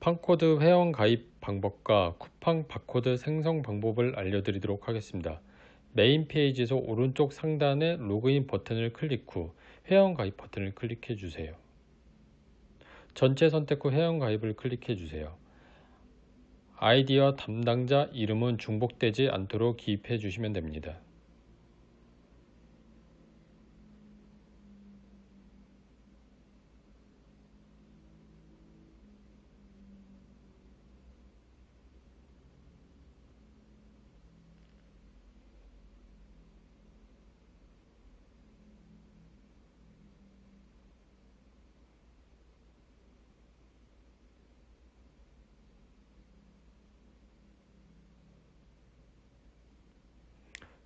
팡코드 회원 가입 방법과 쿠팡 바코드 생성 방법을 알려드리도록 하겠습니다. 메인 페이지에서 오른쪽 상단의 로그인 버튼을 클릭 후 회원 가입 버튼을 클릭해 주세요. 전체 선택 후 회원 가입을 클릭해 주세요. 아이디와 담당자 이름은 중복되지 않도록 기입해 주시면 됩니다.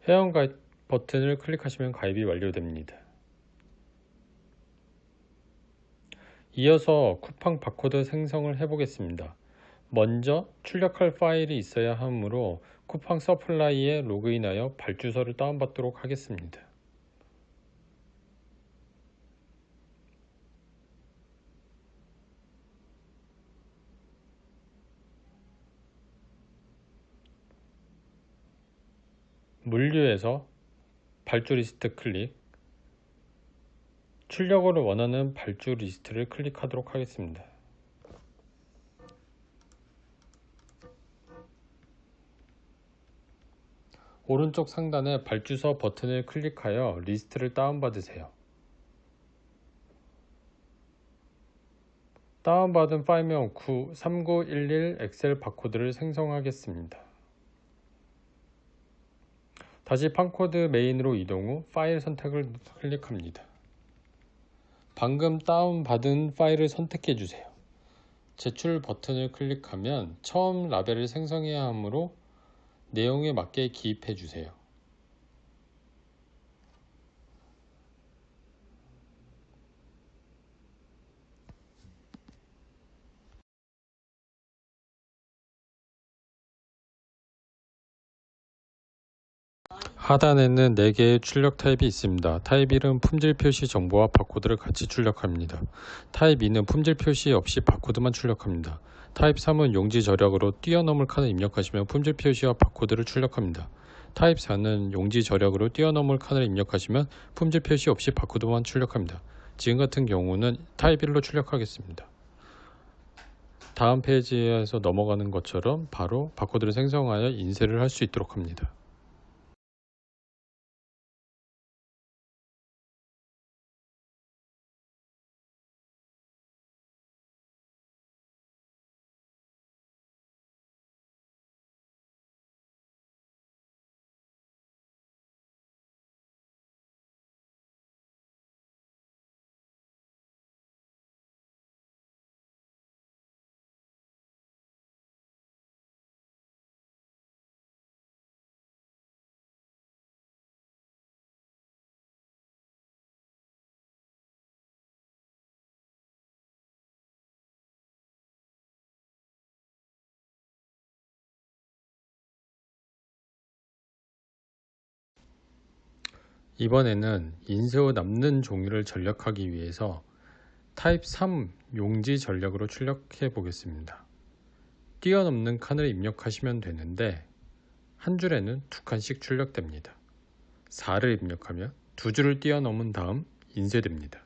회원 가입 버튼을 클릭하시면 가입이 완료됩니다. 이어서 쿠팡 바코드 생성을 해보겠습니다. 먼저 출력할 파일이 있어야 하므로 쿠팡 서플라이에 로그인하여 발주서를 다운받도록 하겠습니다. 물류에서 발주 리스트 클릭 출력을 원하는 발주 리스트를 클릭하도록 하겠습니다. 오른쪽 상단에 발주서 버튼을 클릭하여 리스트를 다운받으세요. 다운받은 파일명 3911 엑셀 바코드를 생성하겠습니다. 다시 팡코드 메인으로 이동 후 파일 선택을 클릭합니다. 방금 다운받은 파일을 선택해 주세요. 제출 버튼을 클릭하면 처음 라벨을 생성해야 하므로 내용에 맞게 기입해 주세요. 하단에는 4개의 출력 타입이 있습니다. 타입 1은 품질 표시 정보와 바코드를 같이 출력합니다. 타입 2는 품질 표시 없이 바코드만 출력합니다. 타입 3은 용지 절약으로 뛰어넘을 칸을 입력하시면 품질 표시와 바코드를 출력합니다. 타입 4는 용지 절약으로 뛰어넘을 칸을 입력하시면 품질 표시 없이 바코드만 출력합니다. 지금 같은 경우는 타입 1로 출력하겠습니다. 다음 페이지에서 넘어가는 것처럼 바로 바코드를 생성하여 인쇄를 할 수 있도록 합니다. 이번에는 인쇄 후 남는 종이를 전력하기 위해서 타입 3 용지 전력으로 출력해 보겠습니다. 뛰어넘는 칸을 입력하시면 되는데 한 줄에는 두 칸씩 출력됩니다. 4를 입력하면 두 줄을 뛰어넘은 다음 인쇄됩니다.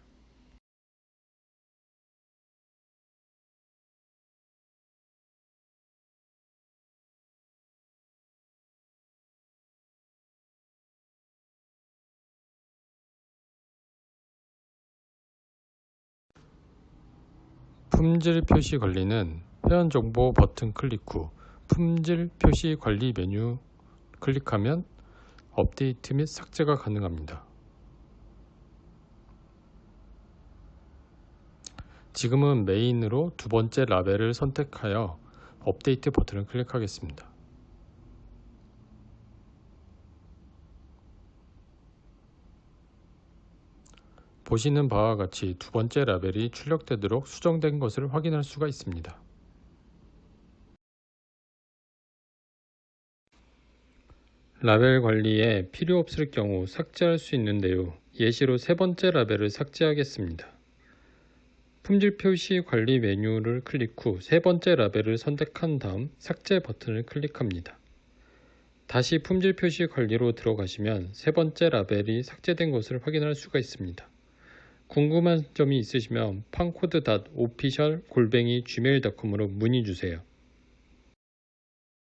품질 표시 관리는 회원 정보 버튼 클릭 후 품질 표시 관리 메뉴 클릭하면 업데이트 및 삭제가 가능합니다. 지금은 메인으로 두 번째 라벨을 선택하여 업데이트 버튼을 클릭하겠습니다. 보시는 바와 같이 두 번째 라벨이 출력되도록 수정된 것을 확인할 수가 있습니다. 라벨 관리에 필요 없을 경우 삭제할 수 있는데요. 예시로 세 번째 라벨을 삭제하겠습니다. 품질 표시 관리 메뉴를 클릭 후 세 번째 라벨을 선택한 다음 삭제 버튼을 클릭합니다. 다시 품질 표시 관리로 들어가시면 세 번째 라벨이 삭제된 것을 확인할 수가 있습니다. 궁금한 점이 있으시면 팡코드.official 골뱅이 gmail.com으로 문의 주세요.